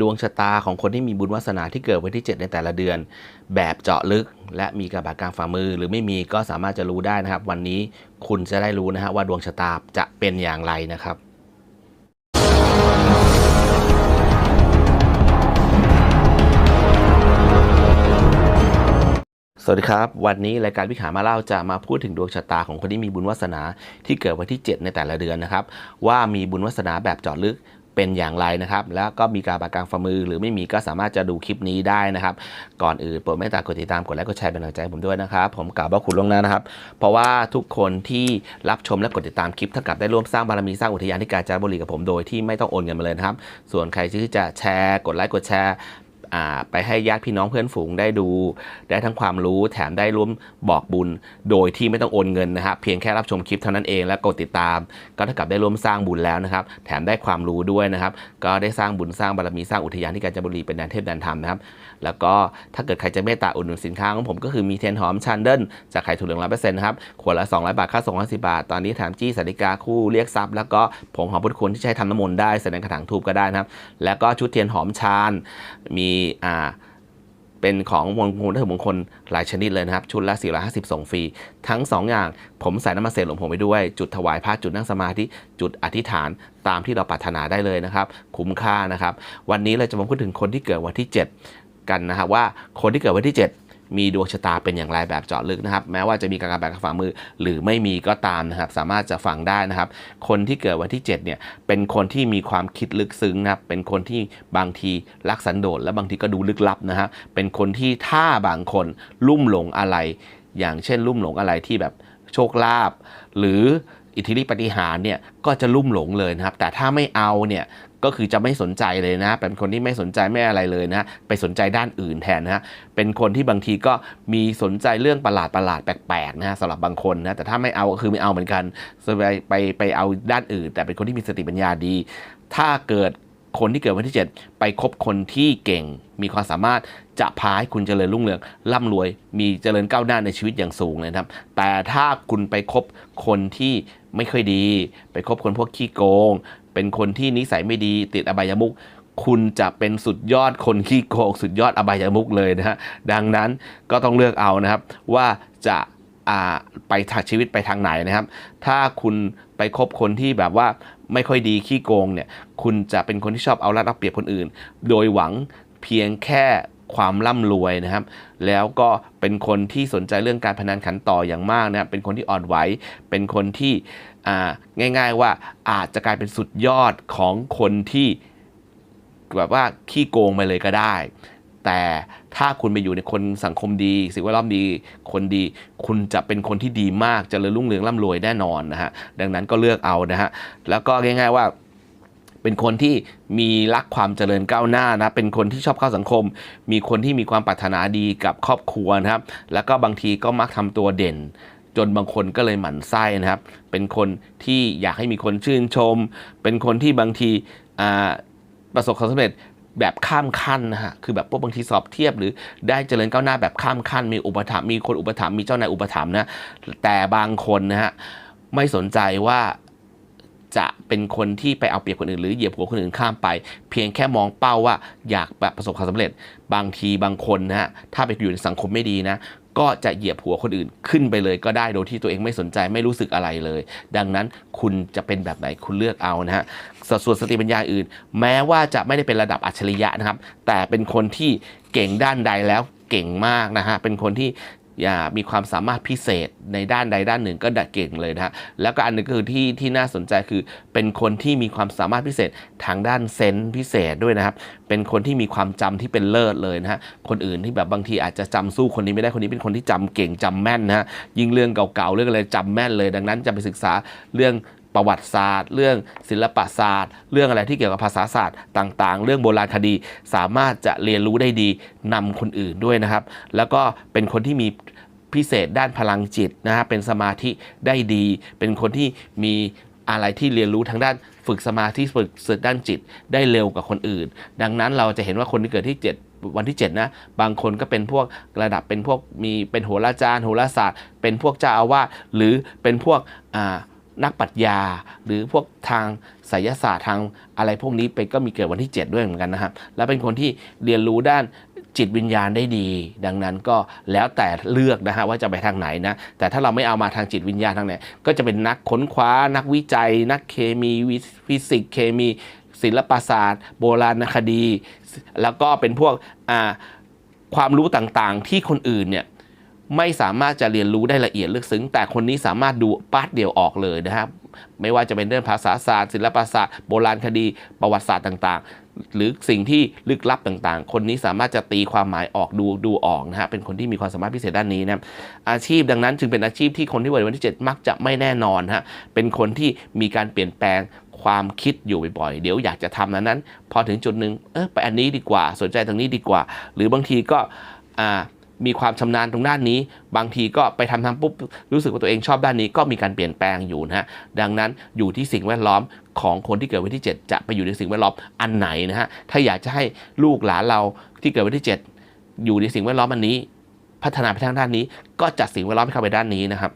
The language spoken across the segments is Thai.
ดวงชะตาของคนที่มีบุญวาสนาที่เกิดวันที่ 7 ในแต่ละเดือน แบบเจาะลึก และมีกระบาดกลางฝ่ามือ หรือไม่มีก็สามารถจะรู้ได้นะครับ วันนี้คุณจะได้รู้นะฮะว่าดวงชะตาจะเป็นอย่างไรนะครับสวัสดีครับ วันนี้รายการวิหามาเล่าจะมาพูดถึงดวงชะตาของคนที่มีบุญวาสนาที่เกิดวันที่ 7 ในแต่ละเดือนนะครับ ว่ามีบุญวาสนาแบบเจาะลึก เป็นอย่างไรนะครับ แล้วก็มีการบากางฝ่ามือ หรือไม่มีก็สามารถจะดูคลิปนี้ได้นะครับ ก่อนอื่นโปรดเมตตากดติดตามกดไลค์กดแชร์เป็นกำลังใจผมด้วยนะครับ ผมกล่าวว่าคุณลวงหน้านะครับ เพราะว่าทุกคนที่รับชมและกดติดตามคลิปเท่ากับได้ร่วมสร้างบารมีสร้างอุทยานที่กาญจนบุรีกับผมโดยที่ไม่ต้องโอนเงินมาเลยนะครับส่วนใครที่จะแชร์กดไลค์กดแชร์ ไปให้ญาติพี่น้องเพื่อนฝูงได้ดู ได้ทั้งความรู้แถมได้ร่วมบอกบุญ โดยที่ไม่ต้องโอนเงินนะครับเพียงแค่รับชมคลิปเท่านั้นเองและกดติดตาม ก็เท่ากับได้ร่วมสร้างบุญแล้วนะครับ แถมได้ความรู้ด้วยนะครับ ก็ได้สร้างบุญสร้างบารมีสร้างอุทยานที่กาญจนบุรีเป็นแดนเทพแดนธรรมนะครับแล้วก็ถ้าเกิดใครจะเมตตาอุดหนุนสินค้าของผมก็คือมีเทียนหอมชันเดิลจากไข่ถั่วเหลืองร้อยเปอร์เซ็นต์ครับขวดละ200บาทค่าส่ง50บาท ตอนนี้แถมจี้สันติกาคู่เรียกทรัพย์แล้วก็ผงหอมพุทธคุณที่ใช้ทำน้ำมนต์ได้แสดงกระถางทูบก็ได้นะครับ แล้วก็ชุดเทียนหอมชาญมีอ่าเป็นของมงคลวัตถุมงคลหลายชนิดเลยนะครับ ชุดละ 450 ส่งฟรี ทั้ง 2 อย่างผมใส่น้ำมันเสกหลวงผมไปด้วย จุดถวายพระจุดนั่งสมาธิ จุดอธิษฐานตามที่เราปรารถนาได้เลยนะครับ คุ้มค่านะครับ วันนี้เราจะมาพูดถึงคนที่เกิดวันที่ 7 กันนะครับว่าคนที่เกิดวันที่ 7 มีดวงชะตาเป็นอย่างไรแบบเจาะลึกนะครับ แม้ว่าจะมีการกรแบบฝ่ามือหรือไม่มีก็ตามนะครับ สามารถจะฟังได้นะครับ คนที่เกิดวันที่ 7 เนี่ย เป็นคนที่มีความคิดลึกซึ้งนะครับ เป็นคนที่บางทีรักสันโดษและบางทีก็ดูลึกลับนะฮะเป็นคนที่ถ้าบางคนลุ่มหลงอะไร อย่างเช่น ลุ่มหลงอะไรที่แบบโชคลาภหรืออิทธิฤทธิปฏิหารเนี่ยก็จะลุ่มหลงเลยนะครับ แต่ถ้าไม่เอาเนี่ย ก็คือจะไม่สนใจเลยนะ เป็นคนที่ไม่สนใจไม่อะไรเลยนะ ไปสนใจด้านอื่นแทนนะเป็นคนที่บางทีก็มีสนใจเรื่องประหลาดประหลาดแปลกๆนะฮะสำหรับบางคนนะแต่ถ้าไม่เอาก็คือไม่เอาเหมือนกันไปไปไปเอาด้านอื่น แต่เป็นคนที่มีสติปัญญาดี ถ้าเกิด คนที่เกิดวันที่ 7 ไปคบคนที่เก่ง มีความสามารถจะพาให้คุณเจริญรุ่งเรืองร่ำรวย มีเจริญก้าวหน้าในชีวิตอย่างสูงเลยนะครับ แต่ถ้าคุณไปคบคนที่ไม่ค่อยดี ไปคบคนพวกขี้โกง เป็นคนที่นิสัยไม่ดี ติดอบายมุกคุณจะเป็นสุดยอดคนขี้โกง สุดยอดอบายมุกเลยนะฮะดังนั้นก็ต้องเลือกเอานะครับ ว่าจะ ไปทางชีวิตไปทางไหนนะครับ ถ้าคุณไปคบคนที่แบบว่าไม่ค่อยดีขี้โกงเนี่ย คุณจะเป็นคนที่ชอบเอารัดเอาเปรียบคนอื่น โดยหวังเพียงแค่ความร่ำรวยนะครับ แล้วก็เป็นคนที่สนใจเรื่องการพนันขันต่ออย่างมากนะครับเป็นคนที่อ่อนไหว เป็นคนที่ง่าย ๆว่าอาจจะกลายเป็นสุดยอดของคนที่แบบว่าขี้โกงไปเลยก็ได้ แต่ถ้าคุณไปอยู่ในคนสังคมดีสิ่งแวดล้อมดี คนดี คุณจะเป็นคนที่ดีมากเจริญรุ่งเรืองร่ำรวยแน่นอนนะฮะ ดังนั้นก็เลือกเอานะฮะ แล้วก็ง่าย ๆว่าเป็นคนที่มีรักความเจริญก้าวหน้านะ เป็นคนที่ชอบเข้าสังคม มีคนที่มีความปรารถนาดีกับครอบครัวนะครับ แล้วก็บางทีก็มักทำตัวเด่น จนบางคนก็เลยหมั่นไส้นะครับ เป็นคนที่อยากให้มีคนชื่นชม เป็นคนที่บางทีประสบความสำเร็จ แบบข้ามขั้นนะฮะ คือแบบพวกบางทีสอบเทียบหรือได้เจริญก้าวหน้าแบบข้ามขั้น มีอุปถัมภ์มีคนอุปถัมภ์มีเจ้านายอุปถัมภ์นะ แต่บางคนนะฮะไม่สนใจว่าจะเป็นคนที่ไปเอาเปรียบคนอื่นหรือเหยียบหัวคนอื่นข้ามไป เพียงแค่มองเป้าว่าอยากแบบประสบความสำเร็จ บางทีบางคนนะฮะถ้าไปอยู่ในสังคมไม่ดีนะ ก็จะเหยียบหัวคนอื่นขึ้นไปเลยก็ได้โดยที่ตัวเองไม่สนใจไม่รู้สึกอะไรเลย ดังนั้นคุณจะเป็นแบบไหนคุณเลือกเอานะฮะสส่วนสติปัญญาอื่น แม้ว่าจะไม่ได้เป็นระดับอัจฉริยะนะครับ แต่เป็นคนที่เก่งด้านใดแล้วเก่งมากนะฮะเป็นคนที่ อย่ามีความสามารถพิเศษในด้านใดด้านหนึ่งก็ดัดเก่งเลยนะฮะแล้วก็อันหนึงก็คือที่ที่น่าสนใจคือ เป็นคนที่มีความสามารถพิเศษทางด้านเซนส์พิเศษด้วยนะครับ เป็นคนที่มีความจำที่เป็นเลิศเลยนะฮะคนอื่นที่แบบบางทีอาจจะจำสู้คนนี้ไม่ได้คนนี้เป็นคนที่จำเก่งจำแม่นนะฮะยิ่งเรื่องเก่าๆเรื่องอะไรจำแม่นเลย ดังนั้นจะไปศึกษาเรื่อง ประวัติศาสตร์ เรื่องศิลปศาสตร์ เรื่องอะไรที่เกี่ยวกับภาษาศาสตร์ต่างๆ เรื่องโบราณคดีสามารถจะเรียนรู้ได้ดีนำคนอื่นด้วยนะครับ แล้วก็เป็นคนที่มีพิเศษด้านพลังจิตนะฮะเป็นสมาธิได้ดี เป็นคนที่มีอะไรที่เรียนรู้ทางด้านฝึกสมาธิฝึกฝึกด้านจิตได้เร็วกว่าคนอื่น ดังนั้นเราจะเห็นว่าคนที่เกิดที่ 7วันที่ 7 นะ บางคนก็เป็นพวกระดับเป็นพวกมีเป็นโหราจารย์โหราศาสตร์ เป็นพวกเจ้าอาวาสหรือเป็นพวกอ่า นักปรัชญา หรือพวกทางไสยศาสตร์ทางอะไรพวกนี้ไปก็มีเกิดวันที่ 7 ด้วยเหมือนกันนะครับ แล้วเป็นคนที่เรียนรู้ด้านจิตวิญญาณได้ดี ดังนั้นก็แล้วแต่เลือกนะฮะว่าจะไปทางไหนนะ แต่ถ้าเราไม่เอามาทางจิตวิญญาณทางไหนก็จะเป็นนักค้นคว้า นักวิจัย นักเคมีฟิสิกส์เคมี ศิลปศาสตร์ โบราณคดี แล้วก็เป็นพวกความรู้ต่างๆ ที่คนอื่นเนี่ย ไม่สามารถจะเรียนรู้ได้ละเอียดลึกซึ้ง แต่คนนี้สามารถดูปาร์ทเดียวออกเลยนะครับไม่ว่าจะเป็นเรื่องภาษาศาสตร์ ศิลปศาสตร์โบราณคดีประวัติศาสตร์ต่างๆ หรือสิ่งที่ลึกลับต่างๆ คนนี้สามารถจะตีความหมายออกดูดูออกนะฮะเป็นคนที่มีความสามารถพิเศษด้านนี้นะอาชีพดังนั้นจึงเป็นอาชีพที่คนที่เกิดวันที่ 7 มักจะไม่แน่นอนฮะเป็นคนที่มีการเปลี่ยนแปลงความคิดอยู่บ่อยๆ เดี๋ยวอยากจะทำนั้นนั้น พอถึงจุดหนึ่งเออไปอันนี้ดีกว่าสนใจตรงนี้ดีกว่า หรือบางทีก็อ่า มีความชำนาญตรงด้านนี้ บางทีก็ไปทำทำปุ๊บรู้สึกว่าตัวเองชอบด้านนี้ก็มีการเปลี่ยนแปลงอยู่นะฮะดังนั้นอยู่ที่สิ่งแวดล้อมของคนที่เกิดวันที่ 7 จะไปอยู่ในสิ่งแวดล้อมอันไหนนะฮะถ้าอยากจะให้ลูกหลานเราที่เกิดวันที่ 7 อยู่ในสิ่งแวดล้อมอันนี้ พัฒนาไปทางด้านนี้ ก็จัดสิ่งแวดล้อมให้เข้าไปด้านนี้นะครับ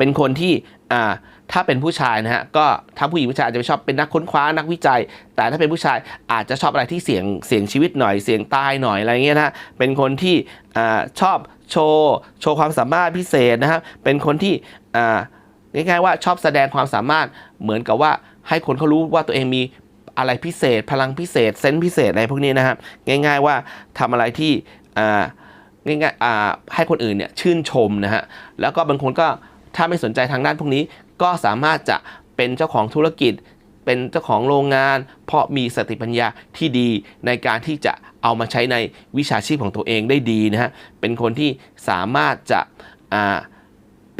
เป็นคนที่อ่าถ้าเป็นผู้ชายนะฮะก็ถ้าผู้หญิงผู้ชายอาจจะไม่ชอบเป็นนักค้นคว้านักวิจัย แต่ถ้าเป็นผู้ชายอาจจะชอบอะไรที่เสี่ยงเสี่ยงชีวิตหน่อยเสี่ยงตายหน่อยอะไรเงี้ยนะฮะเป็นคนที่อ่าชอบโชว์โชว์ความสามารถพิเศษนะครับเป็นคนที่อ่าง่ายๆว่าชอบแสดงความสามารถเหมือนกับว่าให้คนเขารู้ว่าตัวเองมีอะไรพิเศษ พลังพิเศษเซนส์พิเศษอะไรพวกนี้นะครับง่าย ๆว่าทำอะไรที่ง่ายๆให้คนอื่นเนี่ยชื่นชมนะฮะแล้วก็บางคนก็ ถ้าไม่สนใจทางด้านพวกนี้ ก็สามารถจะเป็นเจ้าของธุรกิจ เป็นเจ้าของโรงงาน เพราะมีสติปัญญาที่ดีในการที่จะเอามาใช้ในวิชาชีพของตัวเองได้ดีนะฮะเป็นคนที่สามารถจะอ่า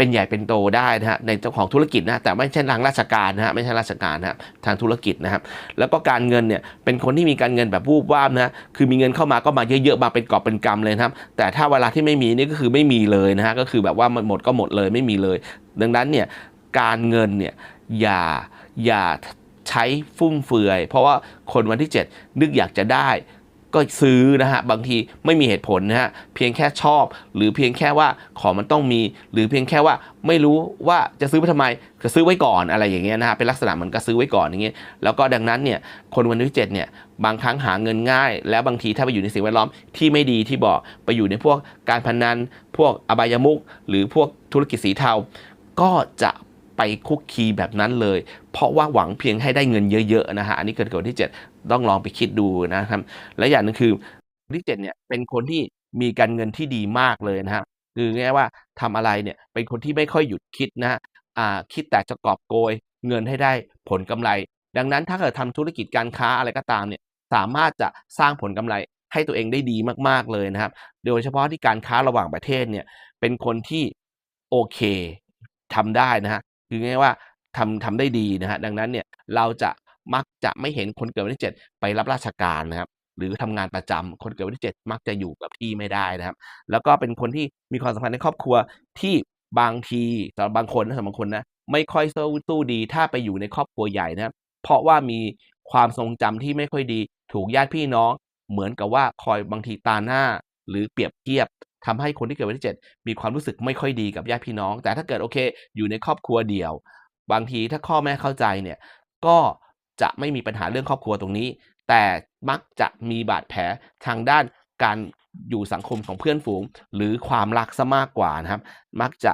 เป็นใหญ่เป็นโตได้นะฮะในเจ้าของธุรกิจนะแต่ไม่ใช่ทางราชการนะฮะไม่ใช่ราชการนะฮะทางธุรกิจนะครับแล้วก็การเงินเนี่ยเป็นคนที่มีการเงินแบบวูบวาบนะคือมีเงินเข้ามาก็มาเยอะๆมาเป็นกอบเป็นกำเลยนะครับแต่ถ้าเวลาที่ไม่มีนี่ก็คือไม่มีเลยนะฮะก็คือแบบว่ามันหมดก็หมดเลยไม่มีเลย ดังนั้นเนี่ยการเงินเนี่ยอย่าอย่าใช้ฟุ่มเฟือย เพราะว่าคนวันที่ 7 นึกอยากจะได้ ก็ซื้อนะฮะบางทีไม่มีเหตุผลนะฮะเพียงแค่ชอบ หรือเพียงแค่ว่าของมันต้องมี หรือเพียงแค่ว่าไม่รู้ว่าจะซื้อไปทำไมก็ซื้อไว้ก่อนอะไรอย่างเงี้ยนะฮะเป็นลักษณะเหมือนกับซื้อไว้ก่อนอย่างเงี้ยแล้วก็ดังนั้นเนี่ยคนวันที่7เนี่ยบางครั้งหาเงินง่าย แล้วบางทีถ้าไปอยู่ในสิ่งแวดล้อมที่ไม่ดีที่บอกไปอยู่ในพวกการพนัน พวกอบายมุกหรือพวกธุรกิจสีเทา ก็จะไปคุกคีแบบนั้นเลย เพราะว่าหวังเพียงให้ได้เงินเยอะๆนะฮะ อันนี้เกิดกับวันที่ 7 ต้องลองไปคิดดูนะครับ และอย่างหนึงคือวันที่7เนี่ยเป็นคนที่มีการเงินที่ดีมากเลยนะฮะคือง่ายว่าทำอะไรเนี่ยเป็นคนที่ไม่ค่อยหยุดคิดนะฮะอ่าคิดแต่จะกอบโกยเงินให้ได้ผลกำไร ดังนั้นถ้าเกิดทำธุรกิจการค้าอะไรก็ตามเนี่ยสามารถจะสร้างผลกำไรให้ตัวเองได้ดีมากๆเลยนะครับ โดยเฉพาะที่การค้าระหว่างประเทศเนี่ยเป็นคนที่โอเคทำได้นะฮะคือง่ายว่าทำทำได้ดีนะฮะดังนั้นเนี่ยเราจะ มักจะไม่เห็นคนเกิดวันที่ 7 ไปรับราชการนะครับหรือทำงานประจำคนเกิดวันที่ 7 มักจะอยู่กับที่ไม่ได้นะครับ แล้วก็เป็นคนที่มีความสัมพันธ์ในครอบครัวที่บางทีสำหรับบางคนนะสำหรับบางคนนะไม่ค่อยสู้สู้ดีถ้าไปอยู่ในครอบครัวใหญ่นะเพราะว่ามีความทรงจำที่ไม่ค่อยดี ถูกญาติพี่น้องเหมือนกับว่าคอยบางทีตาหน้า หรือเปรียบเทียบทำให้คนที่เกิดวันที่ 7 มีความรู้สึกไม่ค่อยดีกับญาติพี่น้อง แต่ถ้าเกิดโอเค อยู่ในครอบครัวเดี่ยว บางทีถ้าพ่อแม่เข้าใจเนี่ยก็ จะไม่มีปัญหาเรื่องครอบครัวตรงนี้ แต่มักจะมีบาดแผลทางด้านการอยู่สังคมของเพื่อนฝูง หรือความรักซะมากกว่านะครับ มักจะ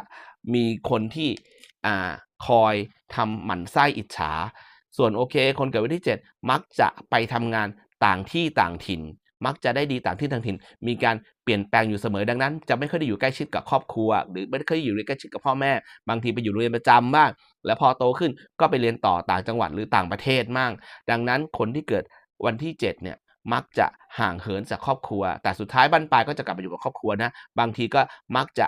มีคนที่อ่าคอยทำหมั่นไส้อิจฉา ส่วนโอเค คนเกิดวันที่ 7 มักจะไปทำงานต่างที่ต่างถิ่น มักจะได้ดีต่างที่ต่างถิ่น มีการเปลี่ยนแปลงอยู่เสมอดังนั้น จะไม่ค่อยได้อยู่ใกล้ชิดกับครอบครัว หรือไม่ค่อยอยู่ใกล้ชิดกับพ่อแม่ บางทีไปอยู่โรงเรียนประจำบ้างแล้วพอโตขึ้นก็ไปเรียนต่อต่างจังหวัดหรือต่างประเทศมั่งดังนั้นคนที่เกิดวันที่ 7 เนี่ยมักจะห่างเหินจากครอบครัว แต่สุดท้ายบ้านปลายก็จะกลับมาอยู่กับครอบครัวนะบางทีก็มักจะ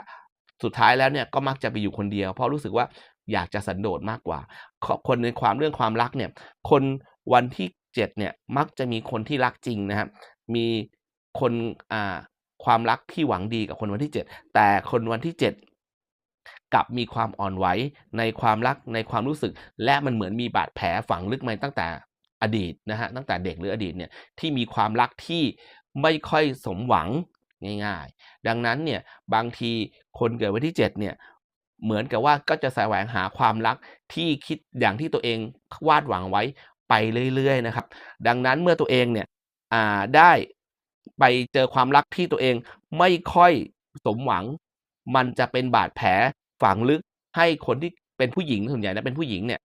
สุดท้ายแล้วเนี่ยก็มักจะไปอยู่คนเดียว เพราะรู้สึกว่าอยากจะสันโดษมากกว่า คนในความเรื่องความรักเนี่ยคนวันที่7เนี่ยมักจะมีคนที่รักจริงนะครับ มีคนอ่าความรักที่หวังดีกับคนวันที่ 7 แต่คนวันที่ 7 กลับมีความอ่อนไหวในความรักในความรู้สึก และมันเหมือนมีบาดแผลฝังลึกมาตั้งแต่อดีตนะฮะตั้งแต่เด็กหรืออดีตเนี่ยที่มีความรักที่ไม่ค่อยสมหวังง่าย ๆ ดังนั้นเนี่ยบางทีคนเกิดวันที่ 7 เนี่ยเหมือนกับว่าก็จะแสวงหาความรักที่คิดอย่างที่ตัวเองวาดหวังไว้ไปเรื่อยๆนะครับ ดังนั้นเมื่อตัวเองเนี่ย อ่าได้ไปเจอความรักที่ตัวเองไม่ค่อยสมหวัง มันจะเป็นบาดแผลฝังลึกให้คนที่เป็นผู้หญิงส่วนใหญ่นะเป็นผู้หญิงเนี่ย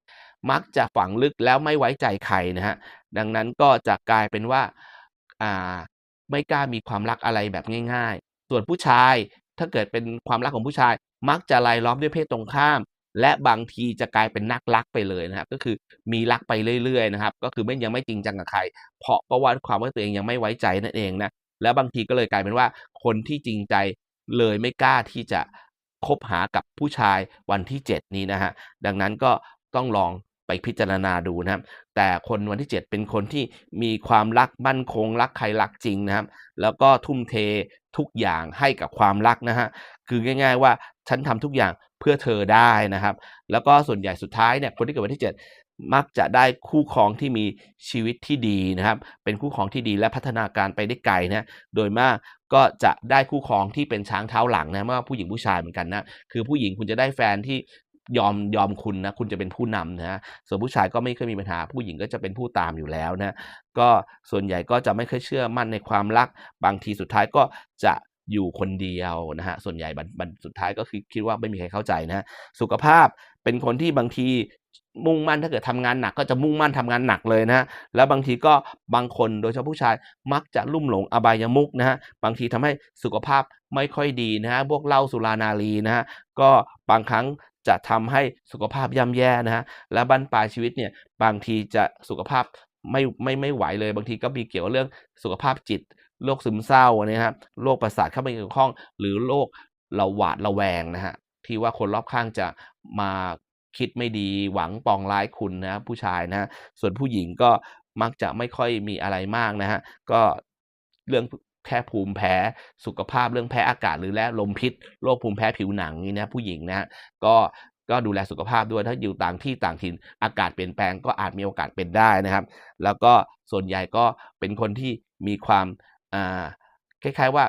มักจะฝังลึกแล้วไม่ไว้ใจใครนะฮะดังนั้นก็จะกลายเป็นว่าอ่าไม่กล้ามีความรักอะไรแบบง่าย ๆ ส่วนผู้ชายถ้าเกิดเป็นความรักของผู้ชาย มักจะรายล้อมด้วยเพศตรงข้าม และบางทีจะกลายเป็นนักรักไปเลยนะครับ ก็คือมีรักไปเรื่อยๆนะครับ ก็คือไม่ยังไม่จริงจังกับใคร เพราะเพระว่าความว่าตัวเองยังไม่ไว้ใจนั่นเองนะแล้วบางทีก็เลยกลายเป็นว่าคนที่จริงใจเลยไม่กล้าที่จะคบหากับผู้ชายวันที่ 7 นี้นะฮะดังนั้นก็ต้องลองไปพิจารณาดูนะครับ แต่คนวันที่ 7 เป็นคนที่มีความรักมั่นคงรักใครรักจริงนะครับ แล้วก็ทุ่มเททุกอย่างให้กับความรักนะฮะคือง่าย ๆ ว่าฉันทำทุกอย่าง พื่อเธอได้นะครับ แล้วก็ส่วนใหญ่สุดท้ายเนี่ยคนที่เกิดวันที่ 7 มักจะได้คู่ครองที่มีชีวิตที่ดีนะครับ เป็นคู่ครองที่ดีและพัฒนาการไปได้ไกลนะโดยมากก็จะได้คู่ครองที่เป็นช้างเท้าหลังนะไม่ว่าผู้หญิงผู้ชายเหมือนกันนะคือผู้หญิงคุณจะได้แฟนที่ยอมยอมคุณนะคุณจะเป็นผู้นำนะส่วนผู้ชายก็ไม่เคยมีปัญหา ผู้หญิงก็จะเป็นผู้ตามอยู่แล้วนะก็ส่วนใหญ่ก็จะไม่เคยเชื่อมั่นในความรัก บางทีสุดท้ายก็จะ อยู่คนเดียวนะฮะส่วนใหญ่บันสุดท้ายก็คือคิดว่าไม่มีใครเข้าใจนะสุขภาพเป็นคนที่บางทีมุ่งมั่นถ้าเกิดทำงานหนักก็จะมุ่งมั่นทำงานหนักเลยนะแล้วบางทีก็บางคนโดยเฉพาะผู้ชายมักจะลุ่มหลงอบายมุกนะฮะบางทีทำให้สุขภาพไม่ค่อยดีนะฮะพวกเหล้าสุรานารีนะฮะก็บางครั้งจะทำให้สุขภาพย่ำแย่นะฮะและบั้นปลายชีวิตเนี่ยบางทีจะสุขภาพไม่ไม่ไม่ไหวเลย บางทีก็มีเกี่ยวเรื่องสุขภาพจิต โรคซึมเศร้านะฮะโรคประสาทเข้าไปเกี่ยวข้อง หรือโรคราหวาดระแวงนะฮะที่ว่าคนรอบข้างจะมาคิดไม่ดีหวังปองร้ายคุณนะผู้ชายนะ ส่วนผู้หญิงก็มักจะไม่ค่อยมีอะไรมากนะฮะก็เรื่องแค่ภูมิแพ้สุขภาพเรื่องแพ้อากาศหรือแล้ลมพิษโรคภูมิแพ้ผิวหนังนี่นะผู้หญิงนะก็ก็ดูแลสุขภาพด้วยถ้าอยู่ต่างที่ต่างถิ่นอากาศเปลี่ยนแปลงก็อาจมีโอกาสเป็นได้นะครับ แล้วก็ส่วนใหญ่ก็เป็นคนที่มีความ คล้ายๆว่า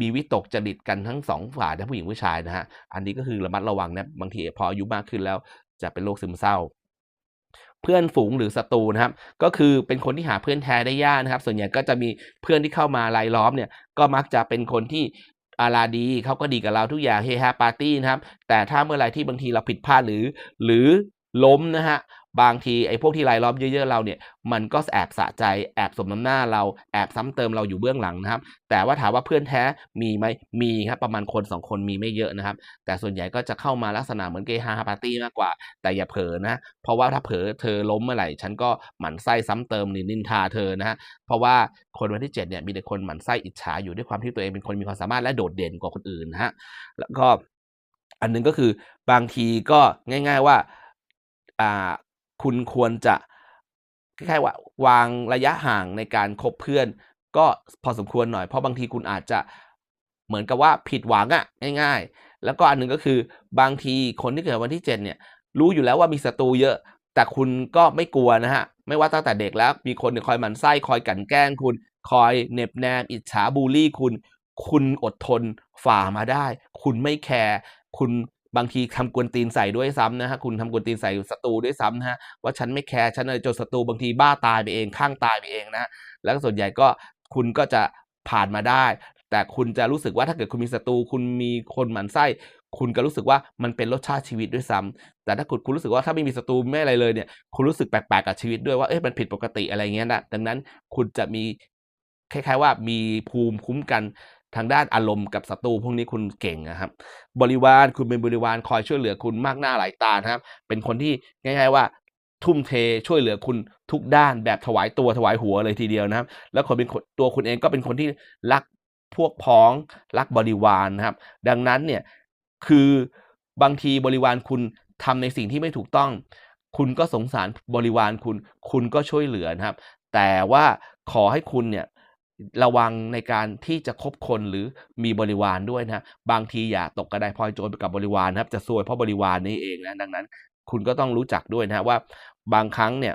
มีวิตกจริตกันทั้งสองฝ่ายทั้งผู้หญิงผู้ชายนะฮะ อันนี้ก็คือระมัดระวังนะ บางทีพออายุมากขึ้นแล้วจะเป็นโรคซึมเศร้า เพื่อนฝูงหรือศัตรูนะครับ ก็คือเป็นคนที่หาเพื่อนแท้ได้ยากนะครับ ส่วนใหญ่ก็จะมีเพื่อนที่เข้ามารายล้อมเนี่ย ก็มักจะเป็นคนที่อาราดีเขาก็ดีกับเราทุกอย่างเฮฮาปาร์ตี้นะครับ แต่ถ้าเมื่อไรที่บางทีเราผิดพลาดหรือ หรือล้มนะฮะ บางทีไอ้พวกที่รายล้อมเยอะๆเราเนี่ยมันก็แอบสะใจแอบสมน้ำหน้าเราแอบซ้ำเติมเราอยู่เบื้องหลังนะครับ แต่ว่าถามว่าเพื่อนแท้มีไหมมีครับประมาณคนสองคนมีไม่เยอะนะครับ แต่ส่วนใหญ่ก็จะเข้ามาลักษณะเหมือนเกฮาปาร์ตี้มากกว่า แต่อย่าเผลอนะ เพราะว่าถ้าเผลอเธอล้มเมื่อไหร่ฉันก็หมั่นไส้ซ้ำเติมนินทาเธอนะฮะเพราะว่าคนวันที่7เนี่ยมีแต่คนหมั่นไส้อิจฉาอยู่ด้วยความที่ตัวเองเป็นคนมีความสามารถและโดดเด่นกว่าคนอื่นนะฮะแล้วก็อันนึงก็คือบางทีก็ง่าย ๆว่าอ่า คุณควรจะคล้ายๆว่าวางระยะห่างในการคบเพื่อน ก็พอสมควรหน่อย เพราะบางทีคุณอาจจะเหมือนกับว่าผิดหวังอะง่ายๆ แล้วก็อันนึงก็คือบางทีคนที่เกิดวันที่ 7 เนี่ย รู้อยู่แล้วว่ามีศัตรูเยอะ แต่คุณก็ไม่กลัวนะฮะ ไม่ว่าตั้งแต่เด็กแล้วมีคนคอยหมั่นไส้คอยกันแกล้งคุณ คอยเน็บแนมอิจฉาบูลลี่คุณ คุณอดทนฝ่ามาได้ คุณไม่แคร์คุณ บางทีทำกวนตีนใส่ด้วยซ้ำนะฮะคุณทำกวนตีนใส่ศัตรูด้วยซ้ำนะฮะว่าฉันไม่แคร์ฉันเลยจนศัตรูบางทีบ้าตายไปเองข้างตายไปเองนะแล้วส่วนใหญ่ก็คุณก็จะผ่านมาได้ แต่คุณจะรู้สึกว่าถ้าเกิดคุณมีศัตรูคุณมีคนหมั่นไส้ คุณก็รู้สึกว่ามันเป็นรสชาติชีวิตด้วยซ้ำแต่ถ้าคุณคุณรู้สึกว่าถ้าไม่มีศัตรูไม่อะไรเลยเนี่ยคุณรู้สึกแปลกๆกับชีวิตด้วยว่าเอ๊ะมันผิดปกติอะไรเงี้ยนะดังนั้นคุณจะมีคล้ายๆว่ามีภูมิคุ้มกัน ทางด้านอารมณ์กับศัตรูพวกนี้คุณเก่งนะครับ บริวารคุณเป็นบริวารคอยช่วยเหลือคุณมากหน้าหลายตานะครับ เป็นคนที่ง่าย ๆ ว่าทุ่มเทช่วยเหลือคุณทุกด้านแบบถวายตัวถวายหัวเลยทีเดียวนะครับ แล้วคนเป็นตัวคุณเองก็เป็นคนที่รักพวกพ้องรักบริวารนะครับ ดังนั้นเนี่ยคือบางทีบริวารคุณทำในสิ่งที่ไม่ถูกต้อง คุณก็สงสารบริวารคุณ คุณก็ช่วยเหลือนะครับ แต่ว่าขอให้คุณเนี่ย ระวังในการที่จะคบคนหรือมีบริวารด้วยนะบางทีอย่าตกกระไดพลอยโจรกับบริวารนะครับ จะซวยเพราะบริวารนี่เองนะดังนั้น คุณก็ต้องรู้จักด้วยนะว่า บางครั้งเนี่ย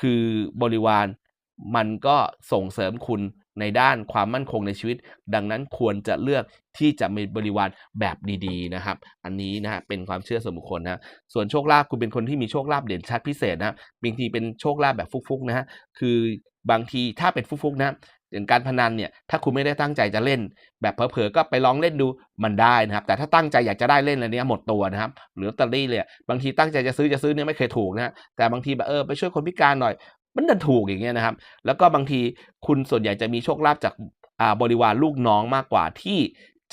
คือบริวารมันก็ส่งเสริมคุณในด้านความมั่นคงในชีวิต ดังนั้นควรจะเลือกที่จะมีบริวารแบบดีๆนะครับ อันนี้นะฮะเป็นความเชื่อส่วนบุคคลนะส่วนโชคลาภคุณเป็นคนที่มีโชคลาภเด่นชัดพิเศษนะบางทีเป็นโชคลาภแบบฟุกๆนะฮะคือบางทีถ้าเป็นฟุกๆนะ อย่างการพนันเนี่ยถ้าคุณไม่ได้ตั้งใจจะเล่น แบบเผลอๆก็ไปลองเล่นดูมันได้นะครับ แต่ถ้าตั้งใจอยากจะได้เล่นอะไรเนี้ยหมดตัวนะครับหรือตอรี่เลยบางทีตั้งใจจะซื้อจะซื้อเนี่ยไม่เคยถูกนะฮะแต่บางทีแบบเออไปช่วยคนพิการหน่อย มันดันถูกอย่างเงี้ยนะครับ แล้วก็บางทีคุณส่วนใหญ่จะมีโชคลาภจากอ่าบริวารลูกน้องมากกว่าที่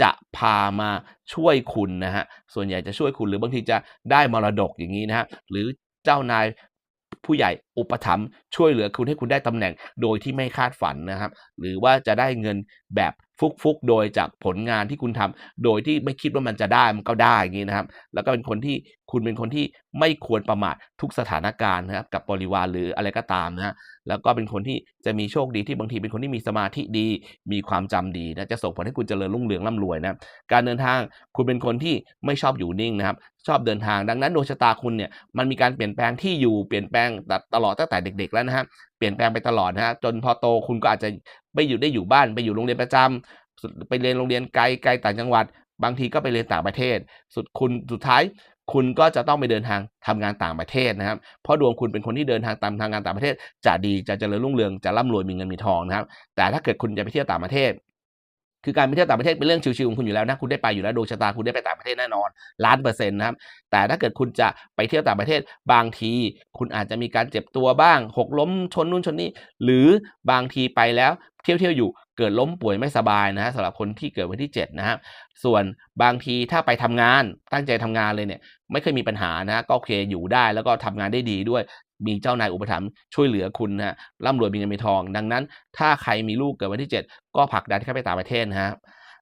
จะพามาช่วยคุณนะฮะส่วนใหญ่จะช่วยคุณหรือบางทีจะได้มรดกอย่างนี้นะฮะหรือเจ้านาย ผู้ใหญ่อุปถัมภ์ช่วยเหลือคุณให้คุณได้ตำแหน่งโดยที่ไม่คาดฝันนะครับ หรือว่าจะได้เงินแบบ ฟุกๆโดยจากผลงานที่คุณทำโดยที่ไม่คิดว่ามันจะได้มันก็ได้อย่างนี้นะครับ แล้วก็เป็นคนที่คุณเป็นคนที่ไม่ควรประมาททุกสถานการณ์นะครับกับบริวารหรืออะไรก็ตามนะฮะแล้วก็เป็นคนที่จะมีโชคดีที่บางทีเป็นคนที่มีสมาธิดี มีความจำดีนะจะส่งผลให้คุณเจริญรุ่งเรืองร่ำรวยนะการเดินทางคุณเป็นคนที่ไม่ชอบอยู่นิ่งนะครับชอบเดินทางดังนั้นดวงชะตาคุณเนี่ยมันมีการเปลี่ยนแปลงที่อยู่เปลี่ยนแปลงตลอดตั้งแต่เด็ก ๆ แล้วนะฮะเปลี่ยนแปลงไปตลอดนะฮะจนพอโตคุณก็อาจจะไม่อยู่ได้อยู่บ้านไปอยู่โรงเรียนประจำไปเรียนโรงเรียนไกลไกลต่างจังหวัด บางทีก็ไปเรียนต่างประเทศ สุดคุณสุดท้ายคุณก็จะต้องไปเดินทางทำงานต่างประเทศนะครับ เพราะดวงคุณเป็นคนที่เดินทางตามทางงานต่างประเทศ จะดีจะเจริญรุ่งเรืองจะร่ำรวยมีเงินมีทองนะครับ แต่ถ้าเกิดคุณจะไปเที่ยวต่างประเทศ คือการไปเที่ยวต่างประเทศเป็นเรื่องชิวๆของคุณอยู่แล้วนะคุณได้ไปอยู่แล้วดวงชะตาคุณได้ไปต่างประเทศแน่นอนล้านเปอร์เซ็นต์นะครับแต่ถ้าเกิดคุณจะไปเที่ยวต่างประเทศบางที คุณอาจจะมีการเจ็บตัวบ้าง หกล้มชนนู่นชนนี่หรือบางทีไปแล้วเที่ยวเที่ยวอยู่เกิดล้มป่วยไม่สบายนะฮะสำหรับคนที่เกิดวันที่ 7 นะครับส่วนบางทีถ้าไปทำงานตั้งใจทำงานเลยเนี่ยไม่เคยมีปัญหานะก็โอเคอยู่ได้แล้วก็ทำงานได้ดีด้วย มีเจ้านายอุปถัมภ์ช่วยเหลือคุณนะร่ำรวยมีเงินมีทอง ดังนั้น ถ้าใครมีลูกเกิดวันที่ 7 ก็ผลักดันเข้าไปต่างประเทศนะฮะ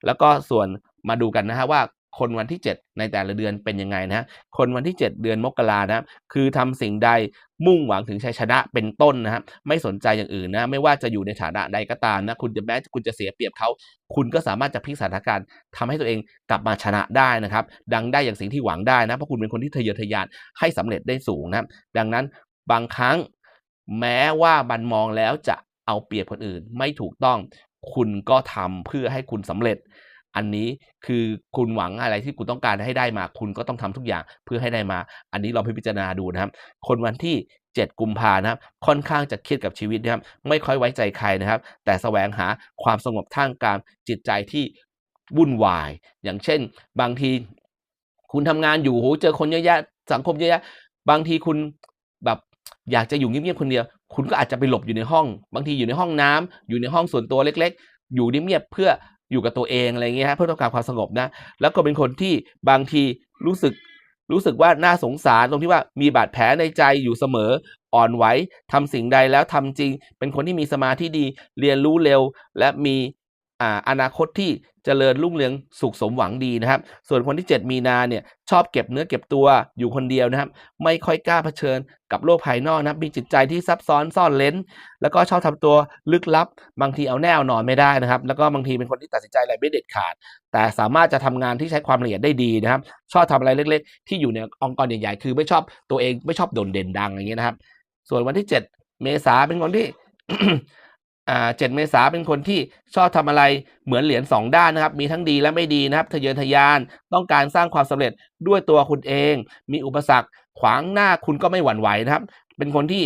แล้วก็ส่วนมาดูกันนะฮะว่าคนวันที่ 7 ในแต่ละเดือนเป็นยังไงนะ คนวันที่ 7 เดือนมกรานะ คือทำสิ่งใดมุ่งหวังถึงชัยชนะเป็นต้นนะครับ ไม่สนใจอย่างอื่นนะ ไม่ว่าจะอยู่ในฐานะใดก็ตามนะ คุณจะแม้คุณจะเสียเปรียบเขา คุณก็สามารถจะพลิกสถานการณ์ทำให้ตัวเองกลับมาชนะได้นะครับ ดังได้อย่างสิ่งที่หวังได้นะ เพราะคุณเป็นคนที่ทะเยอทะยานให้สำเร็จได้สูงนะ ดังนั้น บางครั้ง แม้ว่าบันมองแล้วจะเอาเปรียบคนอื่นไม่ถูกต้อง คุณก็ทำเพื่อให้คุณสำเร็จ อันนี้คือคุณหวังอะไรที่คุณต้องการให้ได้มา คุณก็ต้องทำทุกอย่างเพื่อให้ได้มา อันนี้เราพิจารณาดูนะครับ คนวันที่ 7 กุมภานะครับ ค่อนข้างจะเครียดกับชีวิตนะครับ ไม่ค่อยไว้ใจใครนะครับ แต่แสวงหาความสงบทางการจิตใจที่วุ่นวาย อย่างเช่น บางที คุณทำงานอยู่โหเจอคนเยอะแยะสังคมเยอะแยะบางทีคุณแบบ อยากจะอยู่เงียบๆคนเดียว คุณก็อาจจะไปหลบอยู่ในห้อง บางทีอยู่ในห้องน้ำอยู่ในห้องส่วนตัวเล็ก ๆ อยู่เงียบๆเพื่ออยู่กับตัวเองอะไรเงี้ยฮะเพื่อต้องการความสงบนะ แล้วก็เป็นคนที่บางทีรู้สึกรู้สึกว่าน่าสงสารตรงที่ว่ามีบาดแผลในใจอยู่เสมออ่อนไหวทำสิ่งใดแล้วทำจริง เป็นคนที่มีสมาธิดีเรียนรู้เร็ว และมี อ่าอนาคตที่เจริญรุ่งเรืองสุขสมหวังดีนะครับ ส่วนคนที่ 7 มีนาเนี่ยชอบเก็บเนื้อเก็บตัวอยู่คนเดียวนะครับ ไม่ค่อยกล้าเผชิญกับโลกภายนอกนะครับมีจิตใจที่ซับซ้อนซ่อนเลนแล้วก็ชอบทำตัวลึกลับ บางทีเอาแน่เอานอนไม่ได้นะครับ แล้วก็บางทีเป็นคนที่ตัดสินใจอะไรไม่เด็ดขาด แต่สามารถจะทำงานที่ใช้ความละเอียดได้ดีนะครับ ชอบทำอะไรเล็ก ๆ ที่อยู่ในองค์กรใหญ่ๆ คือไม่ชอบตัวเองไม่ชอบโดดเด่นดังอย่างเงี้ยนะครับ ส่วนวันที่ 7 เมษาเป็นคนที่ อ่าเจ็ดเมษาเป็นคนที่ชอบทำอะไรเหมือนเหรียญสองด้านนะครับ มีทั้งดีและไม่ดีนะครับทะเยอทะยานต้องการสร้างความสำเร็จด้วยตัวคุณเอง มีอุปสรรคขวางหน้าคุณก็ไม่หวั่นไหวนะครับ เป็นคนที่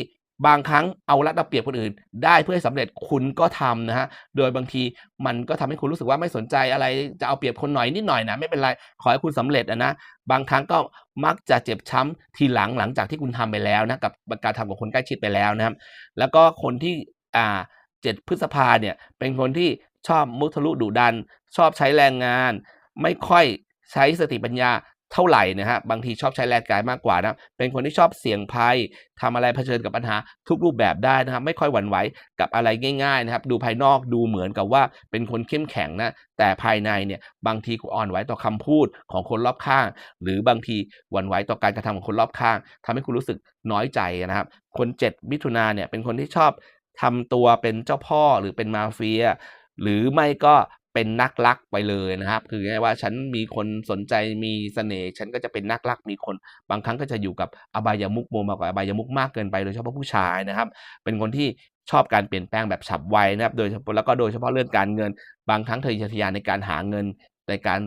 บางครั้งเอารัดเอาเปรียบคนอื่น ได้เพื่อให้สำเร็จคุณก็ทำนะฮะ โดยบางทีมันก็ทำให้คุณรู้สึกว่าไม่สนใจอะไรจะเอาเปรียบคนหน่อยนิดหน่อยนะไม่เป็นไรขอให้คุณสำเร็จนะนะบางครั้งก็มักจะเจ็บช้ำทีหลังหลังจากที่คุณทำไปแล้วนะกับการทำกับคนใกล้ชิดไปแล้วนะครับ แล้วก็คนที่อ่า 7 พฤษภาเนี่ยเป็นคนที่ชอบมุทะลุดุดัน ชอบใช้แรงงาน ไม่ค่อยใช้สติปัญญาเท่าไหร่นะฮะบางทีชอบใช้แรงกายมากกว่านะเป็นคนที่ชอบเสี่ยงภัยทำอะไรเผชิญกับปัญหาทุกรูปแบบได้นะครับไม่ค่อยหวั่นไหวกับอะไรง่ายๆนะครับดูภายนอกดูเหมือนกับว่าเป็นคนเข้มแข็งนะแต่ภายในเนี่ยบางทีอ่อนไหวต่อคำพูดของคนรอบข้าง หรือบางทีหวั่นไหวต่อการกระทำของคนรอบข้างทำให้คุณรู้สึกน้อยใจนะครับคน 7 มิถุนาเนี่ยเป็นคนที่ชอบ ทำตัวเป็นเจ้าพ่อหรือเป็นมาเฟีย หรือไม่ก็เป็นนักลักไปเลยนะครับ คือไงว่าฉันมีคนสนใจมีเสน่ห์ฉันก็จะเป็นนักลักมีคน บางครั้งก็จะอยู่กับอบายามุกโมมากกว่าอบายามุกมากเกินไปโดยเฉพาะผู้ชายนะครับ เป็นคนที่ชอบการเปลี่ยนแปลงแบบฉับไวนะครับ โดยเฉพาะแล้วก็โดยเฉพาะเรื่องการเงิน บางครั้งเธอทะยานในการหาเงินในการ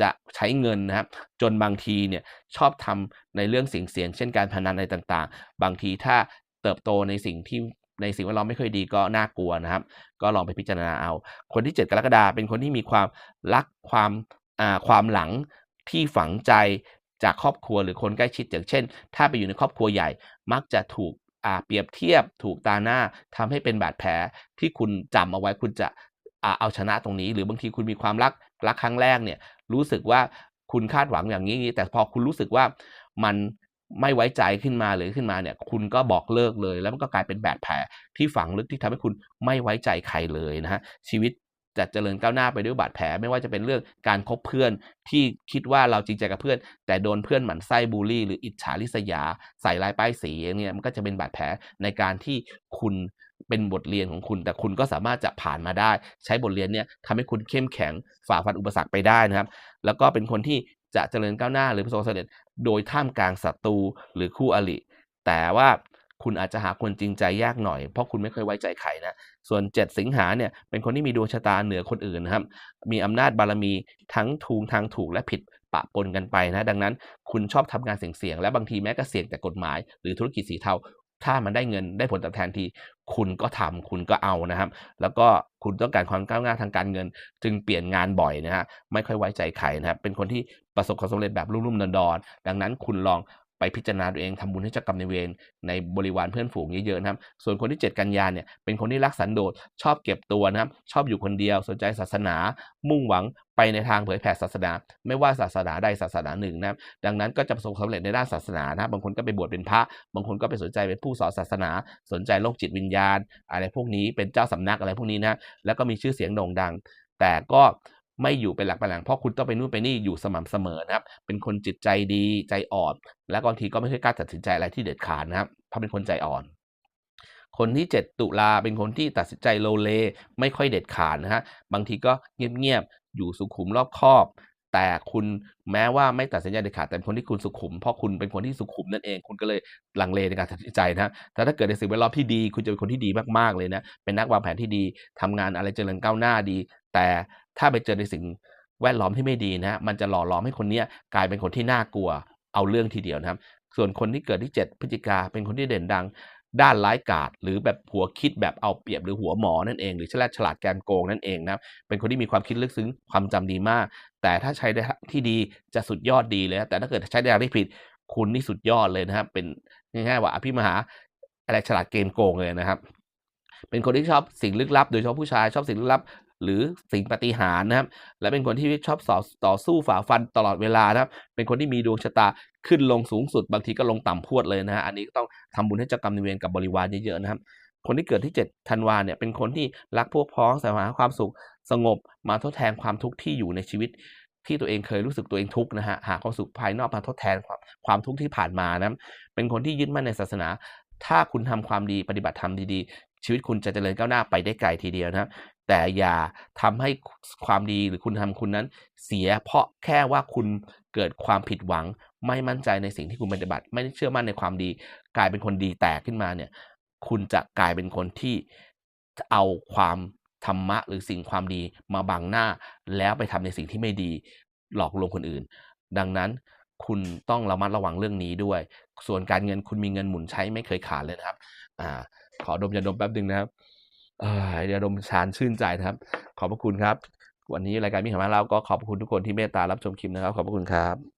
จะใช้เงินนะครับ จนบางทีเนี่ยชอบทำในเรื่องเสี่ยงเช่นการพนันอะไรต่างๆ บางทีถ้าเติบโตในสิ่งที่ ในสิ่งแวดล้อมไม่ค่อยดีก็น่ากลัวนะครับ ก็ลองไปพิจารณาเอา คนที่ 7 กรกฎาคมเป็นคนที่มีความรักความความหลังที่ฝังใจจากครอบครัวหรือคนใกล้ชิดอย่างเช่น ถ้าไปอยู่ในครอบครัวใหญ่ มักจะถูกเปรียบเทียบถูกตาหน้าทำให้เป็นบาดแผลที่คุณจำเอาไว้คุณจะเอาชนะตรงนี้ หรือบางทีคุณมีความรักรักครั้งแรกเนี่ยรู้สึกว่าคุณคาดหวังอย่างนี้ แต่พอคุณรู้สึกว่ามัน ไม่ไว้ใจขึ้นมาหรือขึ้นมาเนี่ย คุณก็บอกเลิกเลย แล้วมันก็กลายเป็นบาดแผลที่ฝังลึกที่ทำให้คุณไม่ไว้ใจใครเลยนะฮะชีวิตจะเจริญก้าวหน้าไปด้วยบาดแผลไม่ว่าจะเป็นเรื่องการคบเพื่อนที่คิดว่าเราจริงใจกับเพื่อน แต่โดนเพื่อนหมั่นไส้บูลลี่ หรืออิจฉาริษยา ใส่ลายป้ายสีอย่างเงี้ยมันก็จะเป็นบาดแผลในการที่คุณเป็นบทเรียนของคุณ แต่คุณก็สามารถจะผ่านมาได้ ใช้บทเรียนเนี่ยทำให้คุณเข้มแข็งฝ่าฟันอุปสรรคไปได้นะครับ แล้วก็เป็นคนที่จะเจริญก้าวหน้าหรือประสบความสำเร็จ โดยท่ามกลางศัตรูหรือคู่อริแต่ว่าคุณอาจจะหาคนจริงใจยากหน่อย เพราะคุณไม่เคยไว้ใจใครนะ ส่วน 7 สิงหาเนี่ยเป็นคนที่มีดวงชะตาเหนือคนอื่นนะครับ มีอำนาจบารมีทั้งทูงทางถูกและผิดปะปนกันไปนะ ดังนั้นคุณชอบทำงานเสี่ยงๆและบางทีแม้ก็เสี่ยงแต่กฎหมาย หรือธุรกิจสีเทา ถ้ามันได้เงินได้ผลตอบแทนที คุณก็ทำคุณก็เอานะครับ แล้วก็คุณต้องการความก้าวหน้าทางการเงิน จึงเปลี่ยนงานบ่อยนะฮะไม่ค่อยไว้ใจใครนะครับเป็นคนที่ประสบความสำเร็จแบบรุ่มๆดอนๆดังนั้นคุณลอง ไปพิจารณาตัวเองทำบุญให้เจ้ากรรมในเวรในบริวารเพื่อนฝูงเยอะๆนะครับ ส่วนคนที่ 7 กันยานเนี่ยเป็นคนที่รักสันโดษชอบเก็บตัวนะครับ ชอบอยู่คนเดียวสนใจศาสนา มุ่งหวังไปในทางเผยแผ่ศาสนา ไม่ว่าศาสนาใดศาสนาหนึ่งนะครับ ดังนั้นก็จะประสบความสำเร็จในด้านศาสนานะครับบางคนก็ไปบวชเป็นพระ บางคนก็ไปสนใจเป็นผู้สอนศาสนา สนใจโลกจิตวิญญาณ อะไรพวกนี้เป็นเจ้าสำนักอะไรพวกนี้นะแล้วก็มีชื่อเสียงโด่งดัง แต่ก็ ไม่อยู่เป็นหลักเป็นแหล่งเพราะคุณต้องไปนู่นไปนี่อยู่สม่ำเสมอนะครับ เป็นคนจิตใจดีใจอ่อน และบางทีก็ไม่ค่อยกล้าตัดสินใจอะไรที่เด็ดขาดนะครับเพราะเป็นคนใจอ่อน คนที่ 7 ตุลาเป็นคนที่ตัดสินใจโลเล ไม่ค่อยเด็ดขาดนะฮะบางทีก็เงียบๆอยู่สุขุมรอบคอบแต่คุณแม้ว่าไม่ตัดสินใจเด็ดขาดแต่เป็นคนที่คุณสุขุมเพราะคุณเป็นคนที่สุขุมนั่นเอง คุณก็เลยลังเลในการตัดสินใจนะแต่ถ้าเกิดในสิ่งแวดล้อมที่ดี คุณจะเป็นคนที่ดีมากๆเลยนะเป็นนักวางแผนที่ดีทำงานอะไรเจริญก้าวหน้าดี แต่ถ้าไปเจอในสิ่งแวดล้อมที่ไม่ดีนะมันจะหล่อหลอมให้คนนี้กลายเป็นคนที่น่ากลัวเอาเรื่องทีเดียวนะครับ ส่วนคนที่เกิดที่ 7พฤศจิกาเป็นคนที่เด่นดัง ด้านร้ายกาจหรือแบบหัวคิดแบบเอาเปรียบหรือหัวหมอนั่นเอง หรือฉลาดฉลาดแกนโกงนั่นเองนะครับเป็นคนที่มีความคิดลึกซึ้งความจำดีมาก แต่ถ้าใช้ได้ที่ดีจะสุดยอดดีเลยแต่ถ้าเกิดใช้ในทางที่ผิดคุณนี่สุดยอดเลยนะครับ เป็นง่ายๆว่าอภิมหาอะไรฉลาดเกมโกงเลยนะครับ เป็นคนที่ชอบสิ่งลึกลับ โดยเฉพาะผู้ชายชอบสิ่งลึกลับ หรือสิ่งปฏิหารนะครับ และเป็นคนที่ชอบสอต่อสู้ฝ่าฟันตลอดเวลานะครับ เป็นคนที่มีดวงชะตาขึ้นลงสูงสุด บางทีก็ลงต่ำพวดเลยนะฮะอันนี้ก็ต้องทำบุญให้เจ้ากรรมนายเวรกับบริวารเยอะๆนะครับ คนที่เกิดที่7ธันวาเนี่ยเป็นคนที่รักพวกพ้องแสวงหาความสุขสงบ มาทดแทนความทุกข์ที่อยู่ในชีวิตที่ตัวเองเคยรู้สึกตัวเองทุกข์นะฮะหาความสุขภายนอกมาทดแทนความความทุกข์ที่ผ่านมานะเป็นคนที่ยึดมั่นในศาสนา ถ้าคุณทำความดีปฏิบัติธรรมดีๆ ชีวิตคุณจะเจริญก้าวหน้าไปได้ไกลทีเดียวนะครับแต่อย่าทำให้ความดีหรือคุณทำคุณนั้น เสียเพราะแค่ว่าคุณเกิดความผิดหวัง ไม่มั่นใจในสิ่งที่คุณปฏิบัติ ไม่เชื่อมั่นในความดี กลายเป็นคนดีแตกขึ้นมาเนี่ย คุณจะกลายเป็นคนที่เอาความธรรมะหรือสิ่งความดีมาบังหน้า แล้วไปทำในสิ่งที่ไม่ดี หลอกลวงคนอื่น ดังนั้นคุณต้องระมัดระวังเรื่องนี้ด้วย ส่วนการเงินคุณมีเงินหมุนใช้ไม่เคยขาดเลยนะครับ อ่า ขอดมยาดมแป๊บหนึ่งนะครับเอ่อยาดมชานชื่นใจนะครับ ขอบพระคุณครับ วันนี้รายการมิหามาเล่าก็ขอบพระคุณทุกคนที่เมตตารับชมคลิปนะครับ ขอบพระคุณครับ